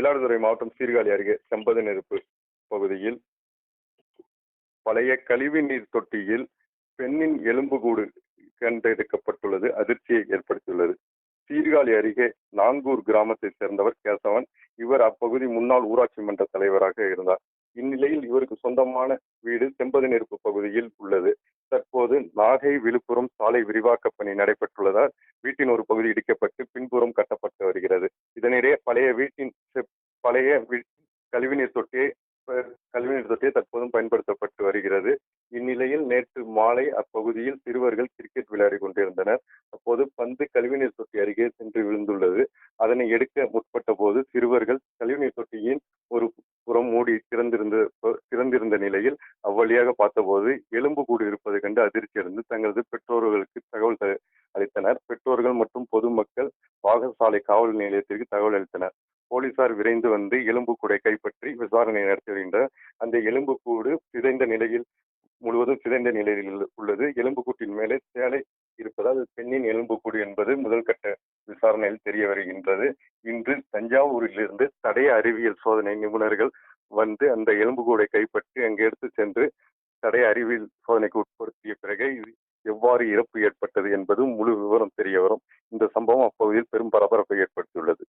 மயிலாடுதுறை மாவட்டம் சீர்காழி அருகே செம்பது நெருப்பு பகுதியில் பழைய கழிவு நீர் தொட்டியில் பெண்ணின் எலும்புகூடு கண்டெடுக்கப்பட்டுள்ளது அதிர்ச்சியை ஏற்படுத்தியுள்ளது. சீர்காழி அருகே நாங்கூர் கிராமத்தைச் சேர்ந்தவர் கேசவன். இவர் அப்பகுதி முன்னாள் ஊராட்சி மன்ற தலைவராக இருந்தார். இந்நிலையில் இவருக்கு சொந்தமான வீடு செம்பது நெருப்பு பகுதியில் உள்ளது. தற்போது நாகை விழுப்புரம் சாலை விரிவாக்க பணி நடைபெற்றுள்ளதால் வீட்டின் ஒரு பகுதி இடிக்கப்பட்டு பின்புறம் கட்டப்பட்டு வருகிறது. இதனிடையே பழைய வீட்டின் பழைய வீ- கழிவுநீர் தொட்டியை கழிவுநீர் தொட்டியை தற்போதும் பயன்படுத்தப்பட்டு வருகிறது. இந்நிலையில் நேற்று மாலை அப்பகுதியில் சிறுவர்கள் கிரிக்கெட் விளையாடி கொண்டிருந்தனர். அப்போது பந்து கழிவுநீர் தொட்டி அருகே சென்று விழுந்துள்ளது. அதனை எடுக்க முற்பட்ட போது சிறுவர்கள் கழிவுநீர் தொட்டியின் ஒரு புறம் மூடி திறந்திருந்த திறந்திருந்த நிலையில் அவ்வழியாக பார்த்தபோது எலும்பு கூடு இருப்பதை கண்டு அதிர்ச்சியடைந்து தங்களது பெற்றோர்களுக்கு தகவல் அளித்தனர். பெற்றோர்கள் மற்றும் பொதுமக்கள் பாகசாலை காவல் நிலையத்திற்கு தகவல் அளித்தனர். போலீசார் விரைந்து வந்து எலும்பு கூடை கைப்பற்றி விசாரணை நடத்தி வருகின்றனர். அந்த எலும்பு கூடு சிதைந்த நிலையில் முழுவதும் சிதைந்த நிலையில் உள்ளது. எலும்பு கூட்டின் மேலே சேலை இருப்பதால் பெண்ணின் எலும்பு கூடு என்பது முதல் கட்ட விசாரணையில் தெரிய வருகின்றது. இன்று தஞ்சாவூரிலிருந்து தடய அறிவியல் சோதனை நிபுணர்கள் வந்து அந்த எலும்புக்கூடை கைப்பற்றி அங்கு எடுத்து சென்று தடய அறிவியல் சோதனைக்கு உட்படுத்திய பிறகு இது எவ்வாறு இறப்பு ஏற்பட்டது என்பது முழு விவரம் தெரிய வரும். இந்த சம்பவம் அப்பகுதியில் பெரும் பரபரப்பை ஏற்படுத்தியுள்ளது.